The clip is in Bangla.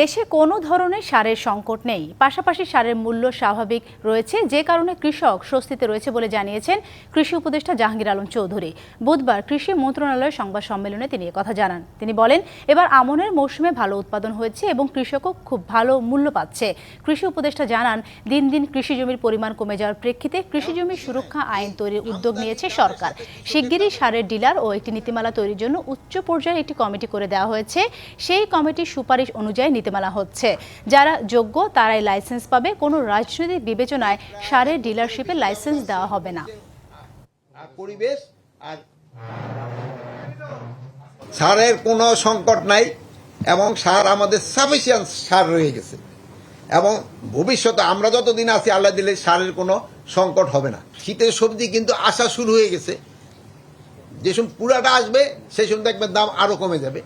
দেশে কোনো ধরনের সারের সংকট নেই। পাশাপাশি সারের মূল্য স্বাভাবিক রয়েছে, যে কারণে কৃষক স্বস্তিতে রয়েছে বলে জানিয়েছেন কৃষি উপদেষ্টা জাহাঙ্গীর আলম চৌধুরী। বুধবার কৃষি মন্ত্রণালয়ের সংবাদ সম্মেলনে তিনি কথা জানান। তিনি বলেন, এবার আমনের মৌসুমে ভালো উৎপাদন হয়েছে এবং কৃষকও খুব ভালো মূল্য পাচ্ছে। কৃষি উপদেষ্টা জানান, দিন দিন কৃষি জমির পরিমাণ কমে যাওয়ার প্রেক্ষিতে কৃষি জমি সুরক্ষা আইন তৈরির উদ্যোগ নিয়েছে সরকার। শিগগিরই সারের ডিলার ও একটি নীতিমালা তৈরির জন্য উচ্চ পর্যায়ে একটি কমিটি করে দেওয়া হয়েছে। সেই কমিটির সুপারিশ অনুযায়ী নীতিমালা হচ্ছে। যারা যোগ্য, তারাই লাইসেন্স পাবে। কোনো রাজনৈতিক বিবেচনায় সারের ডিলারশিপে লাইসেন্স দেওয়া হবে না। পরিবেশ আর সারের কোনো সংকট নাই এবং সার আমাদের সাফিসিয়েন্ট সার রয়ে গেছে। এবং ভবিষ্যতে আমরা যতদিন আছি, আল্লাহ দিলে সারের কোনো সংকট হবে না। শীতের সবজি কিন্তু আসা শুরু হয়ে গেছে। যে সময় পুরাটা আসবে সেই সময় দেখবেন দাম আরও কমে যাবে।